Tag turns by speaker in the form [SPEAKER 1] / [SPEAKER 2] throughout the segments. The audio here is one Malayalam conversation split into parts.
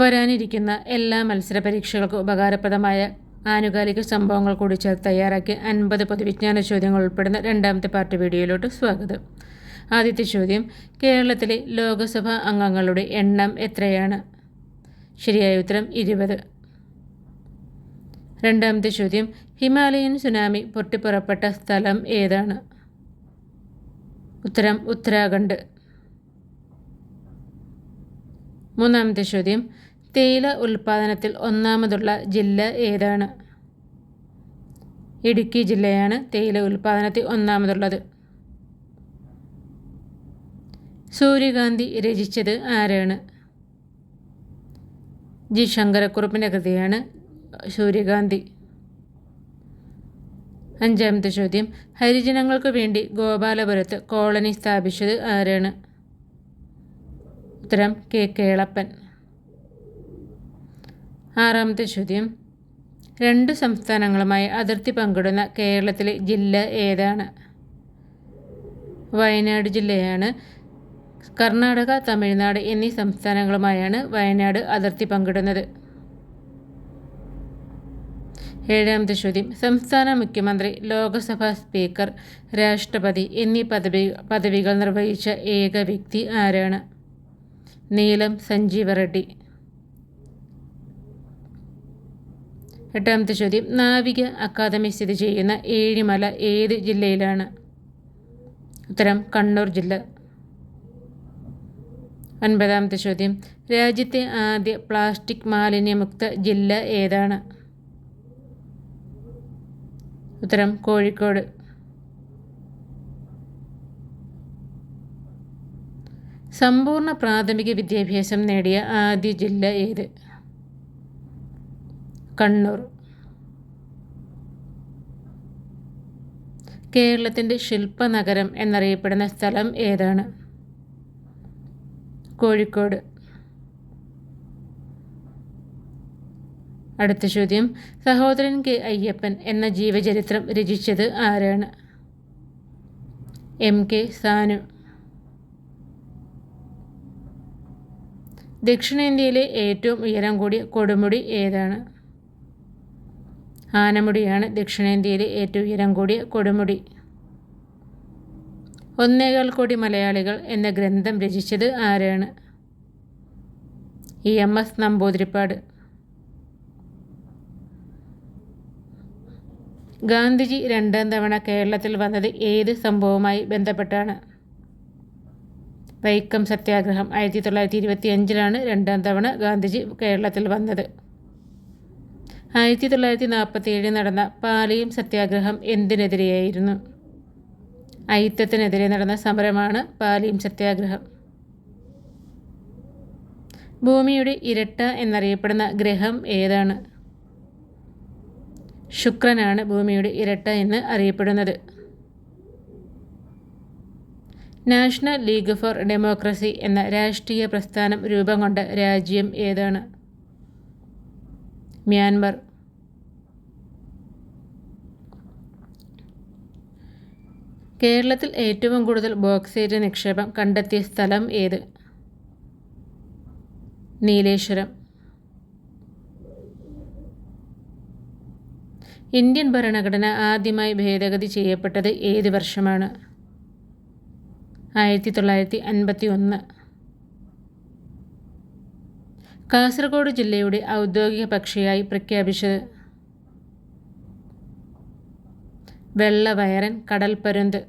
[SPEAKER 1] വരാനിരിക്കുന്ന എല്ലാ മത്സര പരീക്ഷകൾക്കും ഉപകാരപ്രദമായ ആനുകാലിക സംഭവങ്ങൾ കൂടി ചേർത്ത് തയ്യാറാക്കി അൻപത് പൊതുവിജ്ഞാന ചോദ്യങ്ങൾ ഉൾപ്പെടുന്ന രണ്ടാമത്തെ പാർട്ട് വീഡിയോയിലോട്ട് സ്വാഗതം ആദ്യത്തെ ചോദ്യം കേരളത്തിലെ ലോകസഭാ അംഗങ്ങളുടെ എണ്ണം എത്രയാണ് ശരിയായ ഉത്തരം ഇരുപത് രണ്ടാമത്തെ ചോദ്യം ഹിമാലയൻ സുനാമി പൊട്ടിപ്പുറപ്പെട്ട സ്ഥലം ഏതാണ് ഉത്തരം ഉത്തരാഖണ്ഡ് മൂന്നാമത്തെ ചോദ്യം തേയില ഉൽപ്പാദനത്തിൽ ഒന്നാമതുള്ള ജില്ല ഏതാണ് ഇടുക്കി ജില്ലയാണ് തേയില ഉൽപ്പാദനത്തിൽ ഒന്നാമതുള്ളത് സൂര്യകാന്തി രചിച്ചത് ആരാണ് ജി ശങ്കരക്കുറുപ്പിൻ്റെ കൃതിയാണ് സൂര്യകാന്തി അഞ്ചാമത്തെ ചോദ്യം ഹരിജനങ്ങൾക്ക് വേണ്ടി ഗോപാലപുരത്ത് കോളനി സ്ഥാപിച്ചത് ആരാണ് ഉത്തരം കെ കേളപ്പൻ ആറാമത്തെ ചോദ്യം രണ്ട് സംസ്ഥാനങ്ങളുമായി അതിർത്തി പങ്കിടുന്ന കേരളത്തിലെ ജില്ല ഏതാണ് വയനാട് ജില്ലയാണ് കർണാടക തമിഴ്നാട് എന്നീ സംസ്ഥാനങ്ങളുമായാണ് വയനാട് അതിർത്തി പങ്കിടുന്നത് ഏഴാമത്തെ ചോദ്യം സംസ്ഥാന മുഖ്യമന്ത്രി ലോക്സഭാ സ്പീക്കർ രാഷ്ട്രപതി എന്നീ പദവി പദവികൾ നിർവഹിച്ച ഏക വ്യക്തി ആരാണ് നീലം സഞ്ജീവ റെഡ്ഡി എട്ടാമത്തെ ചോദ്യം നാവിക അക്കാദമി സ്ഥിതി ചെയ്യുന്ന ഏഴിമല ഏത് ജില്ലയിലാണ് ഉത്തരം കണ്ണൂർ ജില്ല ഒൻപതാമത്തെ ചോദ്യം രാജ്യത്തെ ആദ്യ പ്ലാസ്റ്റിക് മാലിന്യമുക്ത ജില്ല ഏതാണ് ഉത്തരം കോഴിക്കോട് സമ്പൂർണ്ണ പ്രാഥമിക വിദ്യാഭ്യാസം നേടിയ ആദ്യ ജില്ല ഏത് കണ്ണൂർ കേരളത്തിൻ്റെ ശില്പനഗരം എന്നറിയപ്പെടുന്ന സ്ഥലം ഏതാണ് കോഴിക്കോട് അടുത്ത ചോദ്യം സഹോദരൻ കെ അയ്യപ്പൻ എന്ന ജീവചരിത്രം രചിച്ചത് ആരാണ് എം കെ സാനു ദക്ഷിണേന്ത്യയിലെ ഏറ്റവും ഉയരം കൂടിയ കൊടുമുടി ഏതാണ് ആനമുടിയാണ് ദക്ഷിണേന്ത്യയിലെ ഏറ്റവും ഉയരം കൂടിയ കൊടുമുടി ഒന്നേകാൽ കോടി മലയാളികൾ എന്ന ഗ്രന്ഥം രചിച്ചത് ആരാണ് E M S Namboodiripad Gandhiji രണ്ടാം തവണ കേരളത്തിൽ വന്നത് ഏത് സംഭവവുമായി ബന്ധപ്പെട്ടാണ് വൈക്കം സത്യാഗ്രഹം ആയിരത്തി തൊള്ളായിരത്തി ഇരുപത്തി അഞ്ചിലാണ് രണ്ടാം തവണ ഗാന്ധിജി കേരളത്തിൽ വന്നത് ആയിരത്തി തൊള്ളായിരത്തി ഏഴിൽ നടന്ന പാലയും സത്യാഗ്രഹം എന്തിനെതിരെയായിരുന്നു ഐത്തത്തിനെതിരെ നടന്ന സമരമാണ് പാലയും സത്യാഗ്രഹം ഭൂമിയുടെ ഇരട്ട എന്നറിയപ്പെടുന്ന ഗ്രഹം ഏതാണ് ശുക്രനാണ് ഭൂമിയുടെ ഇരട്ട എന്ന് അറിയപ്പെടുന്നത് നാഷണൽ ലീഗ് ഫോർ ഡെമോക്രസി എന്ന രാഷ്ട്രീയ പ്രസ്ഥാനം രൂപം കൊണ്ട രാജ്യം ഏതാണ് മ്യാൻമർ കേരളത്തിൽ ഏറ്റവും കൂടുതൽ ബോക്സൈറ്റ് നിക്ഷേപം കണ്ടെത്തിയ സ്ഥലം ഏത് നീലേശ്വരം ഇന്ത്യൻ ഭരണഘടന ആദ്യമായി ഭേദഗതി ചെയ്യപ്പെട്ടത് ഏത് വർഷമാണ് ആയിരത്തി തൊള്ളായിരത്തി അൻപത്തി ഒന്ന് കാസർഗോഡ് ജില്ലയുടെ ഔദ്യോഗിക പക്ഷിയായി പ്രഖ്യാപിച്ചത് വെള്ളവയറൻ കടൽപ്പരുന്ത്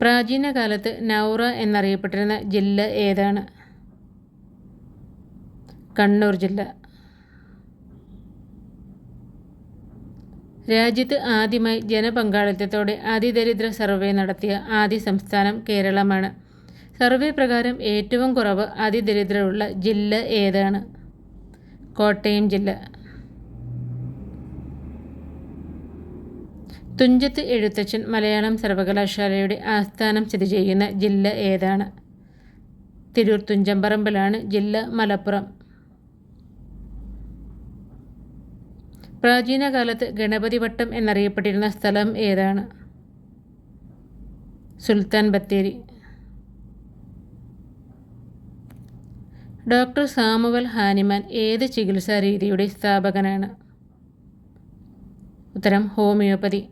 [SPEAKER 1] പ്രാചീന കാലത്ത് നൗറ എന്നറിയപ്പെട്ടിരുന്ന ജില്ല ഏതാണ് കണ്ണൂർ ജില്ല രാജ്യത്ത് ആദ്യമായി ജനപങ്കാളിത്തത്തോടെ അതിദരിദ്ര സർവേ നടത്തിയ ആദ്യ സംസ്ഥാനം കേരളമാണ് സർവേ പ്രകാരം ഏറ്റവും കുറവ് അതിദരിദ്രമുള്ള ജില്ല ഏതാണ് കോട്ടയം ജില്ല തുഞ്ചത്ത് എഴുത്തച്ഛൻ മലയാളം സർവകലാശാലയുടെ ആസ്ഥാനം സ്ഥിതി ചെയ്യുന്ന ജില്ല ഏതാണ് തിരൂർ തുഞ്ചമ്പറമ്പിലാണ് ജില്ല മലപ്പുറം പ്രാചീന കാലത്ത് ഗണപതി വട്ടം എന്നറിയപ്പെട്ടിരുന്ന സ്ഥലം ഏതാണ് Sultan Bathery doctor Samuel Hahnemann ഏത് ചികിത്സാ രീതിയുടെ സ്ഥാപകനാണ് ഉത്തരം ഹോമിയോപ്പതി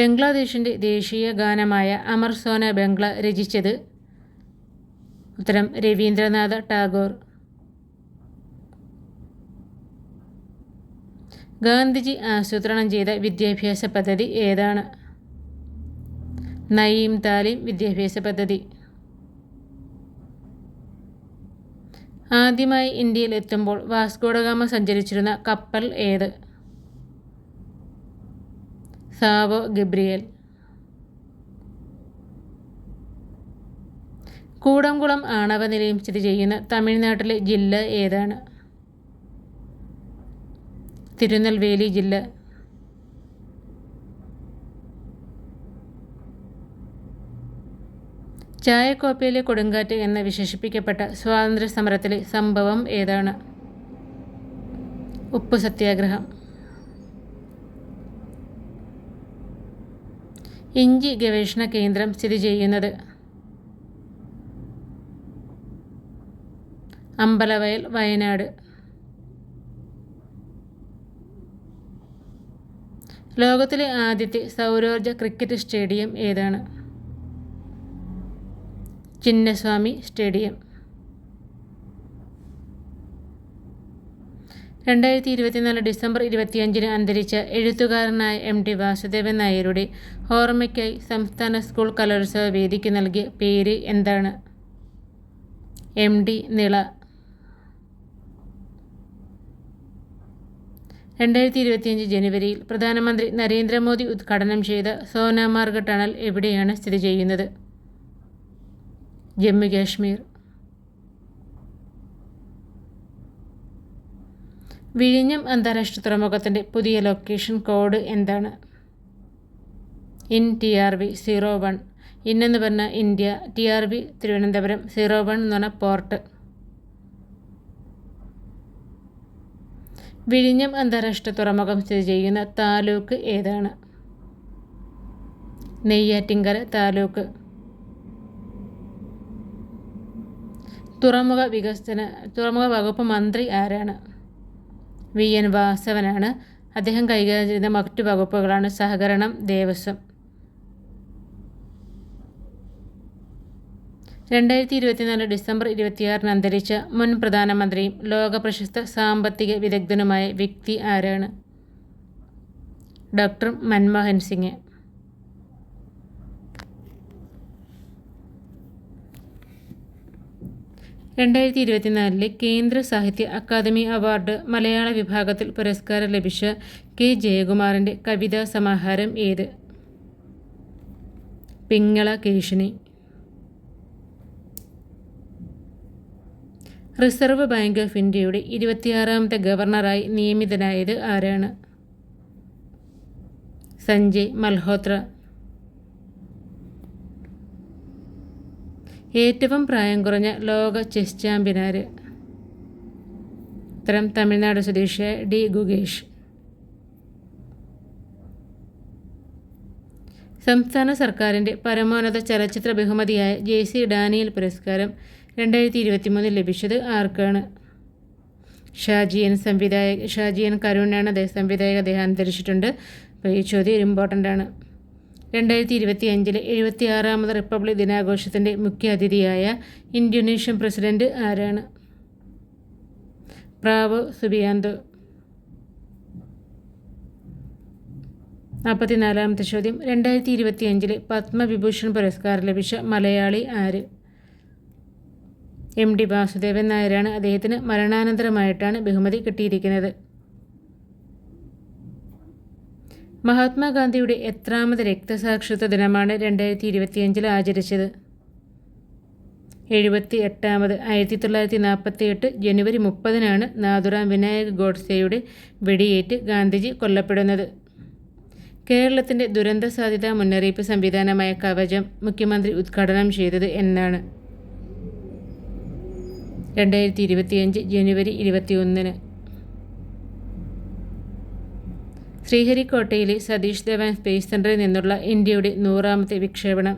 [SPEAKER 1] ബംഗ്ലാദേശിൻ്റെ ദേശീയ ഗാനമായ അമർസോന ബംഗ്ല രചിച്ചത് ഉത്തരം രവീന്ദ്രനാഥ ടാഗോർ ഗാന്ധിജി ആസൂത്രണം ചെയ്ത വിദ്യാഭ്യാസ പദ്ധതി ഏതാണ് നയീം താലീം വിദ്യാഭ്യാസ പദ്ധതി ആദ്യമായി ഇന്ത്യയിൽ എത്തുമ്പോൾ വാസ്കോഡഗാമ സഞ്ചരിച്ചിരുന്ന കപ്പൽ ഏത് സാവോ ഗബ്രിയേൽ കൂടംകുളം ആണവ നിലയം സ്ഥിതി ചെയ്യുന്ന തമിഴ്നാട്ടിലെ ജില്ല ഏതാണ് തിരുനെൽവേലി ജില്ല ചായക്കോപ്പയിലെ കൊടുങ്കാറ്റ് എന്ന് വിശേഷിപ്പിക്കപ്പെട്ട സ്വാതന്ത്ര്യ സമരത്തിലെ സംഭവം ഏതാണ് ഉപ്പ് സത്യാഗ്രഹം ഇഞ്ചി ഗവേഷണ കേന്ദ്രം സ്ഥിതി ചെയ്യുന്നത് അമ്പലവയൽ വയനാട് ലോകത്തിലെ ആദ്യത്തെ സൗരോർജ ക്രിക്കറ്റ് സ്റ്റേഡിയം ഏതാണ് ചിന്നസ്വാമി സ്റ്റേഡിയം രണ്ടായിരത്തി ഇരുപത്തിനാല് ഡിസംബർ ഇരുപത്തിയഞ്ചിന് അന്തരിച്ച എഴുത്തുകാരനായ എം ടി വാസുദേവൻ നായരുടെ ഓർമ്മയ്ക്കായി സംസ്ഥാന സ്കൂൾ കലോത്സവ വേദിക്ക് നൽകിയ പേര് എന്താണ് എം ഡി നിള രണ്ടായിരത്തി ഇരുപത്തിയഞ്ച് ജനുവരിയിൽ പ്രധാനമന്ത്രി നരേന്ദ്രമോദി ഉദ്ഘാടനം ചെയ്ത സോനാമാർഗ് ടണൽ എവിടെയാണ് സ്ഥിതി ചെയ്യുന്നത് ജമ്മു കാശ്മീർ വിഴിഞ്ഞം അന്താരാഷ്ട്ര തുറമുഖത്തിൻ്റെ പുതിയ ലൊക്കേഷൻ കോഡ് എന്താണ് IN T R V zero one ഇന്നെന്ന് പറഞ്ഞ India T R V Thiruvananthapuram zero one എന്ന് പറഞ്ഞ പോർട്ട് വിഴിഞ്ഞം അന്താരാഷ്ട്ര തുറമുഖം സ്ഥിതി ചെയ്യുന്ന താലൂക്ക് ഏതാണ് നെയ്യാറ്റിങ്കര താലൂക്ക് തുറമുഖ വികസന തുറമുഖ വകുപ്പ് മന്ത്രി ആരാണ് വി എൻ വാസവനാണ് അദ്ദേഹം കൈകാര്യം ചെയ്ത മറ്റു വകുപ്പുകളാണ് സഹകരണം ദേവസ്വം രണ്ടായിരത്തി ഇരുപത്തിനാല് ഡിസംബർ ഇരുപത്തിയാറിന് അന്തരിച്ച മുൻ പ്രധാനമന്ത്രിയും ലോക പ്രശസ്ത സാമ്പത്തിക വിദഗ്ധനുമായ വ്യക്തി ആരാണ് ഡോക്ടർ മൻമോഹൻ സിംഗ് രണ്ടായിരത്തി ഇരുപത്തിനാലിലെ കേന്ദ്ര സാഹിത്യ അക്കാദമി അവാർഡ് മലയാള വിഭാഗത്തിൽ പുരസ്കാരം ലഭിച്ച കെ ജയകുമാറിൻ്റെ കവിതാ സമാഹാരം ഏത് Pingala Keshini Reserve Bank of ഇന്ത്യയുടെ ഇരുപത്തിയാറാമത്തെ ഗവർണറായി നിയമിതനായത് ആരാണ് സഞ്ജയ് മൽഹോത്ര ഏറ്റവും പ്രായം കുറഞ്ഞ ലോക ചെസ് ചാമ്പ്യൻ ആര് ഉത്തരം തമിഴ്നാട് സ്വദേശിയായ ഡി ഗുഗേഷ് സംസ്ഥാന സർക്കാരിൻ്റെ പരമോന്നത ചലച്ചിത്ര ബഹുമതിയായ ജെ സി ഡാനിയൽ പുരസ്കാരം രണ്ടായിരത്തി ഇരുപത്തി മൂന്നിൽ ലഭിച്ചത് ആർക്കാണ് ഷാജിയൻ സംവിധായക ഷാജിയൻ കരുണാണ് അദ്ദേഹം സംവിധായക അദ്ദേഹം അന്തരിച്ചിട്ടുണ്ട് അപ്പോൾ ഈ ചോദ്യം ഇമ്പോർട്ടൻ്റ് ആണ് രണ്ടായിരത്തി ഇരുപത്തി അഞ്ചിലെ എഴുപത്തി ആറാമത് റിപ്പബ്ലിക് ദിനാഘോഷത്തിൻ്റെ മുഖ്യ അതിഥിയായ ഇന്തോനേഷ്യൻ പ്രസിഡന്റ് ആരാണ് പ്രാവോ സുബിയാന്തോ നാൽപ്പത്തിനാലാമത്തെ ചോദ്യം രണ്ടായിരത്തി ഇരുപത്തി അഞ്ചിലെ പത്മവിഭൂഷൺ പുരസ്കാരം ലഭിച്ച മലയാളി ആര് എം ഡി വാസുദേവൻ നായരാണ് അദ്ദേഹത്തിന് മരണാനന്തരമായിട്ടാണ് ബഹുമതി കിട്ടിയിരിക്കുന്നത് മഹാത്മാഗാന്ധിയുടെ എത്രാമത് രക്തസാക്ഷിത്വ ദിനമാണ് രണ്ടായിരത്തി ഇരുപത്തിയഞ്ചിൽ ആചരിച്ചത് എഴുപത്തി എട്ടാമത് ആയിരത്തി തൊള്ളായിരത്തി നാൽപ്പത്തി എട്ട് ജനുവരി മുപ്പതിനാണ് നാഥുറാം വിനായക് ഗോഡ്സെയുടെ വെടിയേറ്റ് ഗാന്ധിജി കൊല്ലപ്പെടുന്നത് കേരളത്തിൻ്റെ ദുരന്ത സാധ്യതാ മുന്നറിയിപ്പ് സംവിധാനമായ കവചം മുഖ്യമന്ത്രി ഉദ്ഘാടനം ചെയ്തത് എന്നാണ് രണ്ടായിരത്തി ഇരുപത്തിയഞ്ച് ജനുവരി ഇരുപത്തിയൊന്നിന് ശ്രീഹരിക്കോട്ടയിലെ സതീഷ് ധവൻ സ്പേസ് സെൻ്ററിൽ നിന്നുള്ള ഇന്ത്യയുടെ നൂറാമത്തെ വിക്ഷേപണം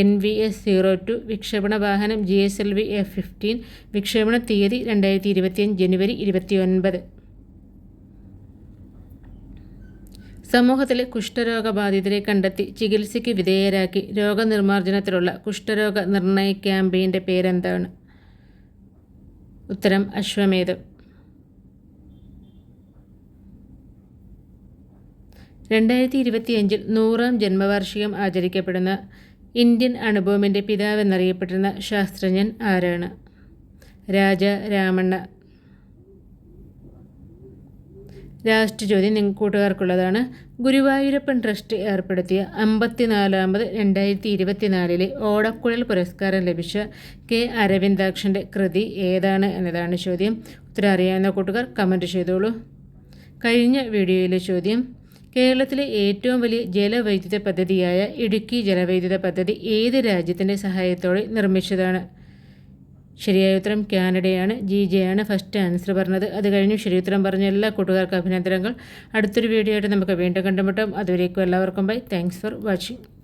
[SPEAKER 1] N V S zero two വിക്ഷേപണ വാഹനം G S L V F fifteen വിക്ഷേപണ തീയതി രണ്ടായിരത്തി ഇരുപത്തിയഞ്ച് ജനുവരി ഇരുപത്തിയൊൻപത് സമൂഹത്തിലെ കുഷ്ഠരോഗബാധിതരെ കണ്ടെത്തി ചികിത്സയ്ക്ക് വിധേയരാക്കി രോഗനിർമ്മാർജ്ജനത്തിലുള്ള കുഷ്ഠരോഗ നിർണയ ക്യാമ്പയിൻ്റെ പേരെന്താണ് ഉത്തരം അശ്വമേധം രണ്ടായിരത്തി അഞ്ചിൽ നൂറാം ജന്മവാർഷികം ആചരിക്കപ്പെടുന്ന ഇന്ത്യൻ അണുബോമിൻ്റെ പിതാവെന്നറിയപ്പെടുന്ന ശാസ്ത്രജ്ഞൻ ആരാണ് രാജ രാമണ്ണ ലാസ്റ്റ് ചോദ്യം നിങ്ങൾ കൂട്ടുകാർക്കുള്ളതാണ് ഗുരുവായൂരപ്പൻ ട്രസ്റ്റ് ഏർപ്പെടുത്തിയ അമ്പത്തിനാലാമത് രണ്ടായിരത്തി ഇരുപത്തിനാലിലെ ഓടക്കുഴൽ പുരസ്കാരം ലഭിച്ച കെ അരവിന്ദാക്ഷൻ്റെ കൃതി ഏതാണ് എന്നതാണ് ചോദ്യം ഉത്തരം അറിയാവുന്ന കൂട്ടുകാർ കമൻറ്റ് ചെയ്തോളൂ കഴിഞ്ഞ വീഡിയോയിലെ ചോദ്യം കേരളത്തിലെ ഏറ്റവും വലിയ ജലവൈദ്യുത പദ്ധതിയായ ഇടുക്കി ജലവൈദ്യുത പദ്ധതി ഏത് രാജ്യത്തിൻ്റെ സഹായത്തോടെ നിർമ്മിച്ചതാണ് ശരിയായ ഉത്തരം കാനഡയാണ് ജി ജെ ആണ് ഫസ്റ്റ് ആൻസർ പറഞ്ഞത് അത് കഴിഞ്ഞ് ഉത്തരം പറഞ്ഞ എല്ലാ കൂട്ടുകാർക്കും അഭിനന്ദനങ്ങൾ അടുത്തൊരു വീഡിയോ ആയിട്ട് നമുക്ക് വീണ്ടും കണ്ടുമുട്ടാം അതുവരേക്കും എല്ലാവർക്കും ബൈ താങ്ക്സ് ഫോർ വാച്ചിങ്